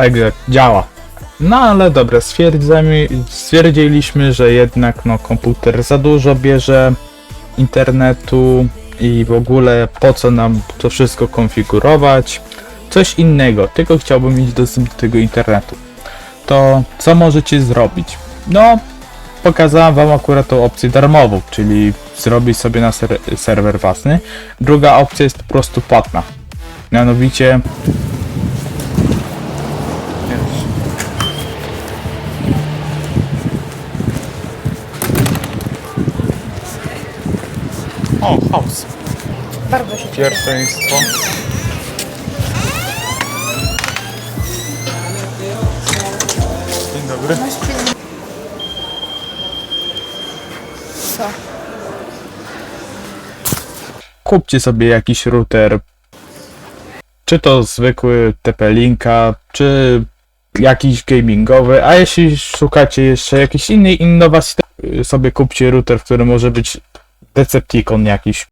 Także działa. No ale dobra, stwierdziliśmy, że jednak no, komputer za dużo bierze internetu i w ogóle po co nam to wszystko konfigurować. Coś innego, tylko chciałbym mieć dostęp do tego internetu. To co możecie zrobić? No, pokazałem wam akurat tą opcję darmową, czyli zrobić sobie na ser serwer własny. Druga opcja jest po prostu płatna. Mianowicie O, house. Bardzo się cieszę. Pierwszeństwo. Dzień dobry. Co? Kupcie sobie jakiś router. Czy to zwykły TP-Linka, czy jakiś gamingowy, a jeśli szukacie jeszcze jakiejś innej innowacji, sobie kupcie router, w którym może być Decepticon jakiś.